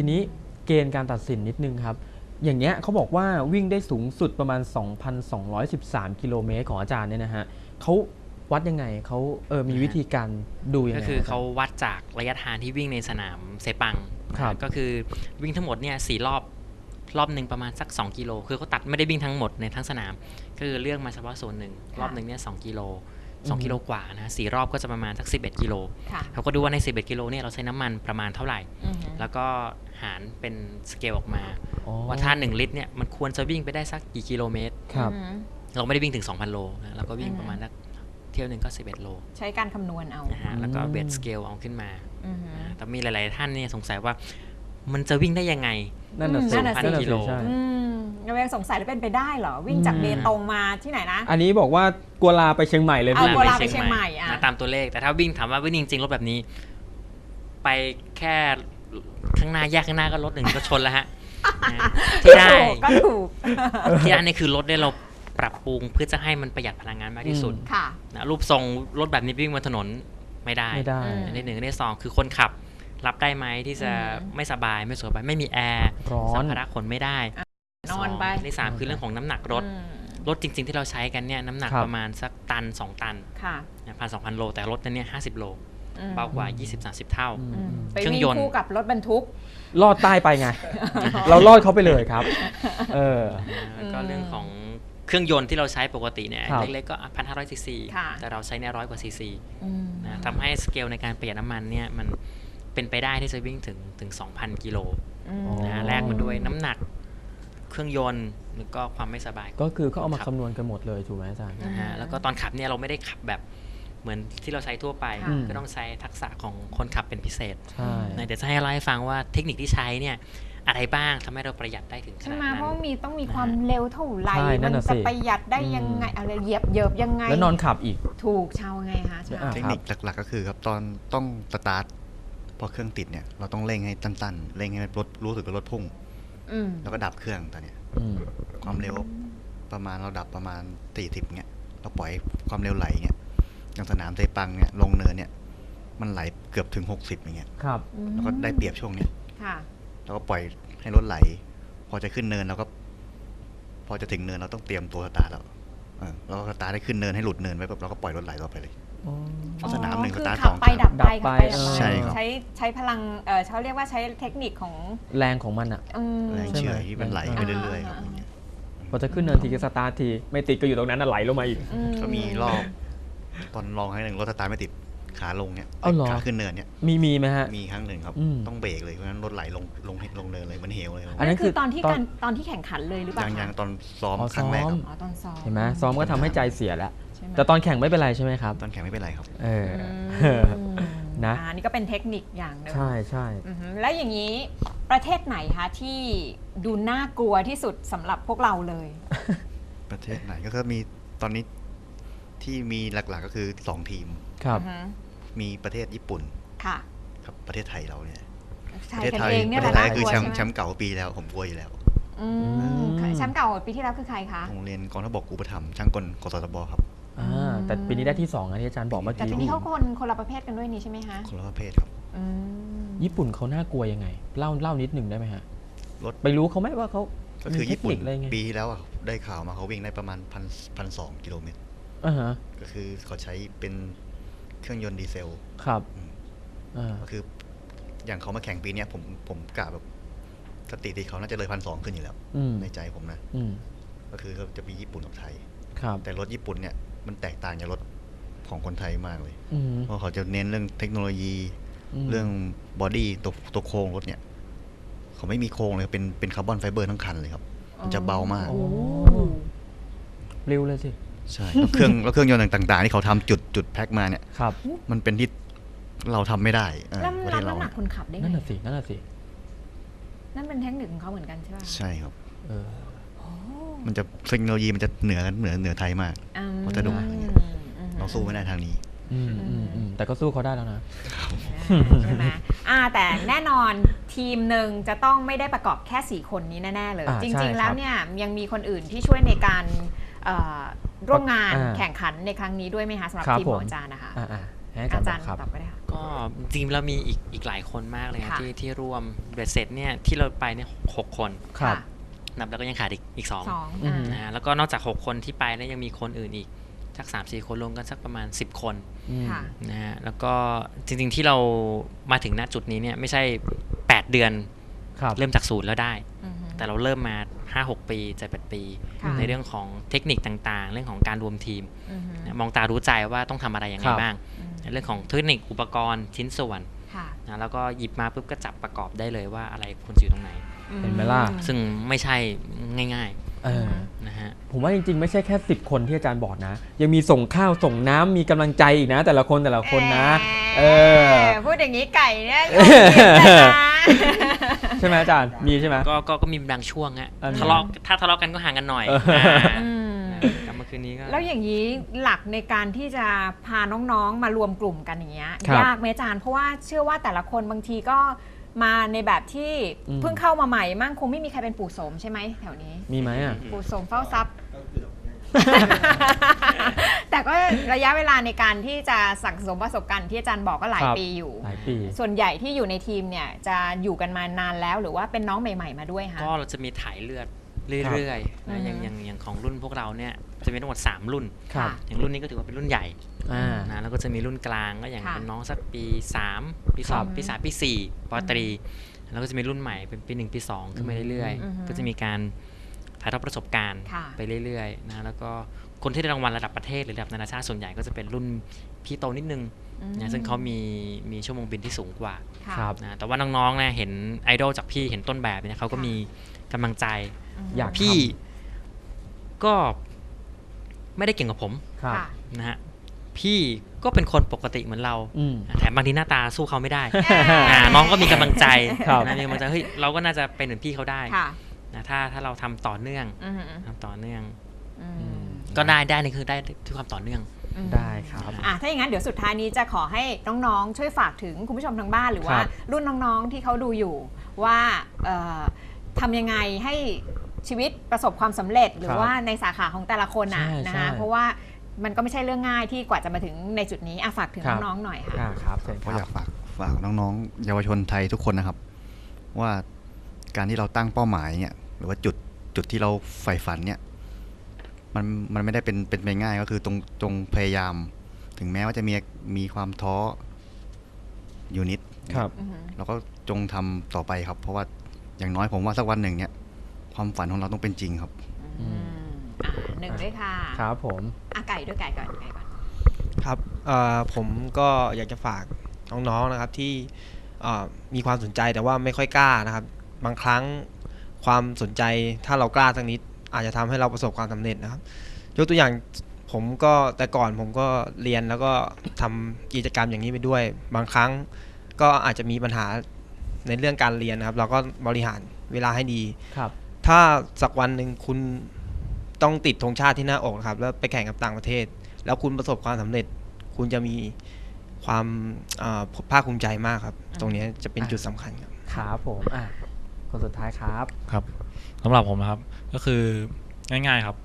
ทีนี้เกณฑ์การตัดสินนิดนึงครับ อย่างเงี้ยเขาบอกว่าวิ่งได้สูงสุดประมาณ 2,213 กิโลเมตรของอาจารย์เนี่ยนะฮะเขาวัดยังไงเขาเออมีวิธีการดูยังไงก็คือเขารับวัดจากระยะทางที่วิ่งในสนามเซปังครับก็คือวิ่งทั้งหมดเนี่ยสี่รอบรอบหนึ่งประมาณสัก 2 กิโล คือเขาตัดไม่ได้วิ่งทั้งหมดในทั้งสนามก็คือเลือกมาเฉพาะโซนหนึ่งรอบหนึ่งเนี่ยสกิโล สองกิโลกว่านะสี่รอบก็จะประมาณสัก 11กิโลค่ะเขาก็ดูว่าใน 11กิโลเนี่ยเราใช้น้ำมันประมาณเท่าไหร่อือฮึแล้วก็หารเป็นสเกลออกมาอ๋อว่าถ้า 1 ลิตรเนี่ยมันควรจะวิ่งไปได้สักกี่กิโลเมตรครับอือฮึเราไม่ได้วิ่งถึง 2,000 โลนะเราก็วิ่งอืมประมาณสักเที่ยวหนึ่งก็ 11 โล ใช้การคำนวณเอานะฮะแล้วก็อืมเบสสเกลเอาขึ้นมาอือฮึนะแต่มีหลาย ๆ ท่านเนี่ยสงสัยว่ามันจะวิ่งได้ยังไงนั่นน่ะอืมสินั่นน่ะสินั่นน่ะกิสิโลใช่อืม เรายังสงสัยว่าเป็นไปได้เหรอ วิ่งจากเบตงมาที่ไหนนะอันนี้บอกว่ากัวลาไปเชียงใหม่เลยเอาพี่โบราไปเชียงใหม่อะนะตามตัวเลขแต่ถ้าวิ่งถามว่าวิ่งจริงๆรถแบบนี้ ไปแค่ข้างหน้าแยกข้างหน้าก็รถหนึ่งก็ชนแล้วฮะ ที่ได้ ถูกก็ถูกที่ได้นี่คือรถได้เราปรับปรุงเพื่อจะให้มันประหยัดพลังงานมากที่สุดค่ะ นะรูปทรงรถแบบนี้วิ่งบนถนนไม่ได้ไม่ได้ อืมอันหนึ่งอันสองคือคนขับ รับได้ไหมที่จะอืม ไม่สบายไม่สบายไม่มีแอร์ร้อน สัมภาระขนไม่ได้ นอนไปสงอันที่สามคือเรื่องของน้ำหนักรถอืมรถจริง ๆ ที่เราใช้กันเนี่ยน้ำหนักครับประมาณสักตัน 2 ตันค่ะพันสองพันโล แต่รถนั้นเนี่ยห้าสิบโลอืมเบากว่า 20-30 เท่าอืมอืมอืมไปเครื่องวิ่งยนต์คู่กับรถบรรทุก ลอดใต้ไปไง เราลอดเขาไปเลยครับ เออแล้วก็อืมเรื่องของเครื่องยนต์ที่เราใช้ปกติเนี่ยครับเล็กๆก็พันห้าร้อยซีซีค่ะแต่เราใช้เนี่ยร้อยกว่าซีซีอืมนะทำให้สเกลในการประหยัดน้ำมันเนี่ยมันเป็นไปได้ที่จะวิ่งถึงถึง 2,000 กิโลอืมอ๋อนะแลกมาด้วยน้ำหนัก เครื่องยนต์แล้วก็ความไม่สบายก็คือเขาเอามารับคำนวณกันหมดเลยถูกไหมอาจารย์ นะฮะแล้วก็ตอนขับเนี่ยเราไม่ได้ขับแบบเหมือนที่เราใช้ทั่วไป ค่ะ ก็ต้องใช้ทักษะของคนขับเป็นพิเศษใช่ นะเดี๋ยวจะให้เล่าให้ฟังว่าเทคนิคที่ใช้เนี่ยอะไรบ้างทำให้เราประหยัดได้ถึงขใช่นาดไหมนั้น เพราะมีต้องมีความเร็วเท่าไหร่ใช่นั่มันนน่ะจะสิ ประหยัดได้ยังไงอืมอะไรเหยียบเหยิบยังไงแล้วนอนขับอีก ถูกชาวไงคะชาว อ่าเทคนิคหลักๆ ก็คือครับตอนต้องสตาร์ทพอเครื่องติดเนี่ยเราต้องเร่งให้ตันๆเร่งให้รถรู้สึกว่ารถพุ่ง อืมแล้วก็ดับเครื่องตอนเนี้ยอืมความเร็วประมาณเราดับประมาณสี่สิบเงี้ยเราปล่อยความเร็วไหลเงี้ยอย่างสนามเตปังเนี่ยลงเนินเนี่ย มันไหลเกือบถึงหกสิบอย่างเงี้ยครับแล้วก็ได้เปรียบช่วงเนี้ยค่ะเราก็ปล่อยให้รถไหล พอจะขึ้นเนินเราก็ พอจะถึงเนินเราต้องเตรียมตัวสตาร์ทแล้วเออเราก็สตาร์ทให้ขึ้นเนินให้หลุดเนินไว้แบบเราก็ปล่อยรถไหลต่อไปเลยเพราะ สนามหนึ่งคือสตาร์ทขัสองไปครั้งดับไปดับขับไปไปดับเออไปใช่ครับ ใช้ใช้พลังเออเขาเรียกว่าใช้เทคนิคของแรงของมันอะ อืม แรงใช่เฉไหมยที่มันไหลไปเรื่อยๆครับอ่าอย่างเงี้ยพอจะขึ้นเนินทีก็สตาร์ทที ไม่ติดก็อยู่ตรงนั้นน่ะไหลลงมาอีก อืก็มีรอบ ตอนลองครั้งหนึ่งรถสตาร์ทไม่ติดขาลงเนี่ยเอาเหรอ ขาขึ้นเนินเนี่ยมีมีไหมฮะ มีครั้งหนึ่งครับ อืม ต้องเบรกเลยเพราะฉะนั้นรถไหลลงลงลงเนินเลยเหมันเหวเลยครับอันนั้นนั่นคือตอนที่ตอน การตอนที่แข่งขันเลยหรือเปล่ายังคะยังตอนซ้อมอ๋อครั้งแรกซ้อคมรับ อ๋อตอนซ้อมเห็นไหมซ้อมก็ทำให้ใจเสียแล้วใช่ ไหมแต่ตอนแข่งไม่เป็นไรใช่ไหมครับ ตอนแข่งไม่เป็นไรครับ เอออืมนะ อ่านี่ก็เป็นเทคนิคอย่างหนึ่งใช่ใช่อือฮึแล้วอย่างนี้ประเทศไหนคะที่ดูน่ากลัวที่สุดสำหรับพวกเราเลย ประเทศไหนก็คือมีตอนนี้ที่มีหลักๆก็คือสองทีม ครับอือฮึมีประเทศญี่ปุ่นค่ะกับประเทศไทยเราเนี่ยไทปยระเทศกันไทยเองเนี่ปยระแหเทละศไทยคือแชมป์น่ากลัวแชมป์เก่าปีแล้วผมกลัวอยู่แล้วอืมอืมแชมป์เก่าปีที่แล้วคือใครคะ โรงเรียนกองทัพบกอุปถัมภ์ช่างกลกสทบครับ อ่าแต่ปีนี้ได้ที่สองนะที่อาจารย์บอกเมื่อแต่กี้ปีนี้เขาคนคนละประเภทกันด้วยนี่ใช่ไหมคะคนละประเภทครับ อืม ญี่ปุ่นเขาน่ากลัวยังไง เล่าเล่านิดหนึ่งได้ไหมฮะรถ ไปรู้เขาไหมว่าเขาก็คือมีเทญี่คปุ่นนิคอะไรไงปีที่แล้วอะได้ข่าวมาเขาวิ่งได้ประมาณพันพันสองกิโลเมตร อ่าฮะก็คือเขาใช้เป็นเครื่องยนต์ดีเซล ครับอืม อ่าก็คือ อย่างเขามาแข่งปีเนี้ยผมผมกะแบบสถิติเขาน่าจะเลยพันสองขึ้นอยู่แล้ว อืมในใจผมนะ อืมก็คือเขาจะมีญี่ปุ่นกับไทย ครับแต่รถญี่ปุ่นเนี่ย มันแตกต่างจากรถของคนไทยมากเลยอืมเพราะเขาจะเน้นเรื่องเทคโนโลยีมเรื่องบอดี้ตัวตัวโครงรถเนี่ย เขาไม่มีโครงเลยเป็นเป็นคาร์บอนไฟเบอร์ทั้งคันเลยครับ มันจะเบามากโอ้เร็วเลยสิใช่แล้วเครื่องแล้วเครื่องยนต์ต่างๆที่เขาทำจุดจุดแพ็คมาเนี่ยครับ มันเป็นที่เราทำไม่ได้เออแล้วประเทรับศเราน้ำหนักเนี่ยคนขับได้ไงนั่นน่ะสินั่นน่ะสินั่นเป็นเทคนิคของเขาเหมือนกันใช่ป่ะใช่ครับ เออโอ้ มันจะเทคโนโลยีมันจะเหนือเหนือเหนือไทยมากอืมวัสดุอะไรเงี้ยอืมเราสู้ไม่ได้ทางนี้อืมอืมอืมแต่ก็สู้เขาได้แล้วนะใช่ไหมอ่าแต่แน่นอนทีมหนึ่งจะต้องไม่ได้ประกอบแค่ 4 คนนี้แน่ ๆ เลยอ่าจใช่ริง ๆ แล้ควรับเนี่ยยังมีคนอื่นที่ช่วยในการเอ่อร่วมงานอ่าแข่งขันในครั้งนี้ด้วยไหมคะสำหรับครับทีมขอผมงอาจารย์นะคะอ่าอ่าให้อาจารอาย์บจาอรกย์ครับตอบก็ได้ค่ะก็จริงๆเรามีอีกอีกหลายคนมากเลยนะค่ะที่ที่ร่วมเบ็ดเสร็จเนี่ยที่เราไปเนี่ยหกคนครับะ นับแล้วก็ยังขาดอีกอีกสองสองอืมนะฮะแล้วก็นอกจาก 6 คนที่ไปแล้วยังมีคนอื่นอีกสักสามสี่คนรวมกันสักประมาณ 10 คนอืม ค่ะ นะฮะแล้วก็จริงๆที่เรามาถึงณจุดนี้เนี่ยไม่ใช่ 8 เดือนครับ เริ่มจากศูนย์แล้วได้ อือฮึ แต่เราเริ่มมา 5-6 ปี7-8ปี ค่ะ ในเรื่องของเทคนิคต่างๆ เรื่องของการรวมทีมอือฮึนะมองตารู้ใจว่าต้องทำอะไรยังไงครับ บ้าง อืมในเรื่องของเทคนิคอุปกรณ์ชิ้นส่วนค่ะ นะแล้วก็หยิบมาปุ๊บก็จับประกอบได้เลยว่าอะไรควรจะอยู่ตรงไหน เห็นไหมล่ะซึ่งไม่ใช่ง่ายเออๆนะฮะผมว่าจริงๆ ไม่ใช่แค่ 10 คนที่อาจารย์บอกนะ ยังมีส่งข้าวส่งน้ำมีกำลังใจอีกนะ แต่ละคนแต่ละคนนะเออพูดอย่างนี้ไก่เนี่ยโยนเยียบเลยนะใช่ไหมอาจารย์มีใช่ไหมก็ก็ก็มีบางช่วงฮะอันนั้นทะเลาะถ้าทะเลาะกันก็ห่างกันหน่อยเอออ่าอืมกลับมาคืนนี้ก็แล้วอย่างนี้หลักในการที่จะพาน้องๆมารวมกลุ่มกันอย่างเงี้ยครับยากไหมอาจารย์เพราะว่าเชื่อว่าแต่ละคนบางทีก็ มาในแบบที่อืม เพิ่งเข้ามาใหม่มั่งคงไม่มีใครเป็นปู่โสมใช่ไหมแถวนี้ มีไหมอะ ปู่โสมเฝ้าทรัพย์ แต่ก็ระยะเวลาในการที่จะสั่งสมประสบการณ์ที่อาจารย์บอกก็หลายครับ ปีอยู่ หลายปี ส่วนใหญ่ที่อยู่ในทีมเนี่ยจะอยู่กันมานานแล้วหรือว่าเป็นน้องใหม่ ๆ มาด้วยคะ ก็เราจะมีถ่ายเลือด เรื่อยๆอืนะมอย่างอย่างอย่างของรุ่นพวกเราเนี่ยจะมีทั้งหมด 3 รุ่น ครับอย่างรุ่นนี้ก็ถือว่าเป็นรุ่นใหญ่อ่า นะแล้วก็จะมีรุ่นกลางก็อย่างค่ะเป็นน้องสักปี 3 ปี ครับ2 ปี 3 ปี4ปอตรี แล้วก็จะมีรุ่นใหม่เป็นปี 1 ปี 2 ขึ้นมาเรื่อยอือฮึ ๆ ก็จะมีการ ถ่ายทอดประสบการณ์ค่ะไปเรื่อยๆนะแล้วก็คนที่ได้รางวัลระดับประเทศหรือระดับนานาชาติส่วนใหญ่ก็จะเป็นรุ่นพี่โตนิดนึงอืมนะซึ่งเขามีมีชั่วโมงบินที่สูงกว่าค่ะครับนะแต่ว่าน้องๆเนี่ยเห็นไอดอลจากพี่เห็นต้นแบบเนี่ยเขาก็ค่ะมีกำลังใจมอยากพี่ก็ไม่ได้เก่งกับผมครับค่ะนะฮะพี่ก็เป็นคนปกติเหมือนเราอืมแถมบางทีหน้าตาสู้เขาไม่ได้อ่าอ่าน้องก็มีกำลังใจครับนะมีกำลังใจเฮ้ยเราก็น่าจะเป็นเหมือนพี่เขาได้ค่ะ นะถ้าถ้าเราทำต่อเนื่องอือหือทำต่อเนื่องอืมก็ได้ได้นี่คือได้ด้วยความต่อเนื่องอืมได้ครับอะถ้าอย่างนั้นเดี๋ยวสุดท้ายนี้จะขอให้น้องๆ ช่วยฝากถึงคุณผู้ชมทางบ้านหรือว่าครับรุ่นน้องๆที่เขาดูอยู่ว่าเอ่อทำยังไงให้ชีวิตประสบความสำเร็จ หรืคอรับว่าในสาขาของแต่ละคนน่ะใช่นะใช่คะเพราะว่ามันก็ไม่ใช่เรื่องง่ายที่กว่าจะมาถึงในจุดนี้อะฝากถึงครับน้องๆหน่อยค่ะอ่าครับเชิญคก็รับอยากฝากฝากน้องๆ เยาวชนไทยทุกคนนะครับ ว่า การที่เราตั้งเป้าหมายเนี่ย หรือว่าจุดจุดที่เราใฝ่ฝันเนี่ย มันมันไม่ได้เป็นเป็นไปง่ายก็คือตรงจงพยายาม ถึงแม้ว่าจะมีมีความท้ออยู่นิดครับอือหือเราก็จงทำต่อไปครับ เพราะว่าอย่างน้อยผมว่าสักวันหนึ่งเนี่ย ความฝันของเราต้องเป็นจริงครับอืมอะหนึ่งด้วยค่ะ ครับผมอะไก่ด้วยไก่ก่อนไก่ก่อน ครับเอ่อผมก็อยากจะฝากน้องๆนะครับที่เอ่อมีความสนใจแต่ว่าไม่ค่อยกล้านะครับ บางครั้งความสนใจถ้าเรากล้าสักนิด อาจจะทำให้เราประสบความสำเร็จนะครับ ยกตัวอย่างผมก็แต่ก่อนผมก็เรียนแล้วก็ทำกิจกรรมอย่างนี้ไปด้วย บางครั้งก็อาจจะมีปัญหาในเรื่องการเรียนนะครับ เราก็บริหารเวลาให้ดีครับ ถ้าสักวันหนึ่งคุณต้องติดธงชาติที่หน้าอกนะครับ แล้วไปแข่งกับต่างประเทศ แล้วคุณประสบความสำเร็จ คุณจะมีความอ่าภาคภูมิใจมากครับ ตรงนี้จะเป็นจุดสำคัญครับครับผมอะ คนสุดท้ายครับ ครับสำหรับผมนะครับ ก็คือง่ายๆครับ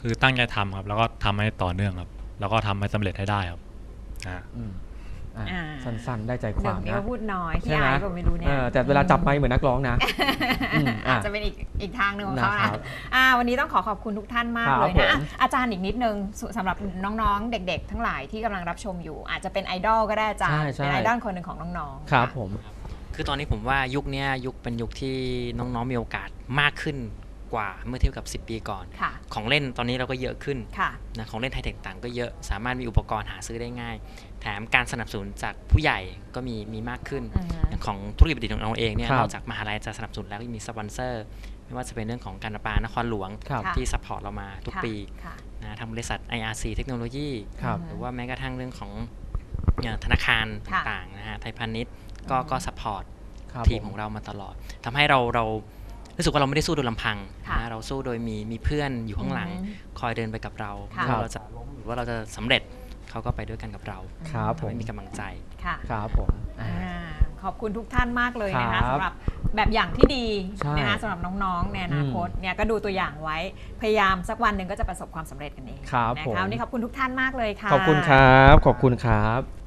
คือตั้งใจทำครับ แล้วก็ทำให้ต่อเนื่องครับ แล้วก็ทำให้สำเร็จให้ได้ครับอ่า อืมอะอ่า สั้นๆ ได้ใจคหนึ่วางมนี่นะก็พูดน้อยพี่ใช่ไหม ไอ้ก็ไม่รู้เนี่ยเออแต่เวลาจับไมค์เหมือนนักร้องนะอืมอะ อาจจะเป็นอีกอีกทางหนึ่งของเขานะครันะบอ่าวันนี้ต้องขอขอบคุณทุกท่านมากครับเลยนะอะผมอาจารย์อีกนิดนึงสสำหรับน้องๆ เด็ กๆทั้งหลายที่กำลังรับชมอยู่อาจจะเป็นไอดอลก็ได้อาจารใช่ย์ใช่เป็นไอดอลคนหนึ่งของน้องๆครับะผมคือตอนนี้ผมว่ายุคเนี้ยยุคเป็นยุคที่น้องๆมีโอกาสมากขึ้นกว่าเมื่อเทียบกับ 10 ปีก่อนค่ะของเล่นตอนนี้เราก็เยอะขึ้นค่ะนะของเล่นไฮเทคต่างก็เยอะสามารถมีอุปกรณ์หาซื้อได้ง่าย แถมการสนับสนุนจากผู้ใหญ่ก็มีมีมากขึ้นอือฮึอย่างของธุรกิจบัณฑิตของเราเองเนี่ยครับนอกจากมหาลัยจะสนับสนุนแล้วก็ยังมีสปอนเซอร์ ไม่ว่าจะเป็นเรื่องของการประปานครหลวงครับค่ะที่ซัพพอร์ตเรามาทุกค่ะปีค่ะนะทางบริษัท IRC เทคโนโลยีครับหรือว่าแม้กระทั่งเรื่องของเนี่ยธนาคารค่ะต่างๆนะฮะไทยพาณิชย์ ก็อือฮึก็ซัพพอร์ตครับทีมของเรามาตลอดทำให้เราเรารู้สึกว่าเราไม่ได้สู้โดยลำพังค่ะนะเราสู้โดยมีมีเพื่อนอยู่ข้างหลัง อือฮึคอยเดินไปกับเราค่ะ ไม่ว่าเราจะล้มหรือว่าเราจะสำเร็จเขาก็ไปด้วยกันกับเราครับผทำมให้มีกำลังใจ ค่ะครับผม อ่าอ่าขอบคุณทุกท่านมากเลยนะครัคะบสำหรับแบบอย่างที่ดีใช่นะคะสำหรับน้องๆในอนาคตเนี่ยก็ดูตัวอย่างไว้พยายามสักวันหนึ่งก็จะประสบความสำเร็จกันเองครับนะผม คะวันนี้ขอบคุณทุกท่านมากเลยค่ะ ขอบคุณครับ ขอบคุณครับ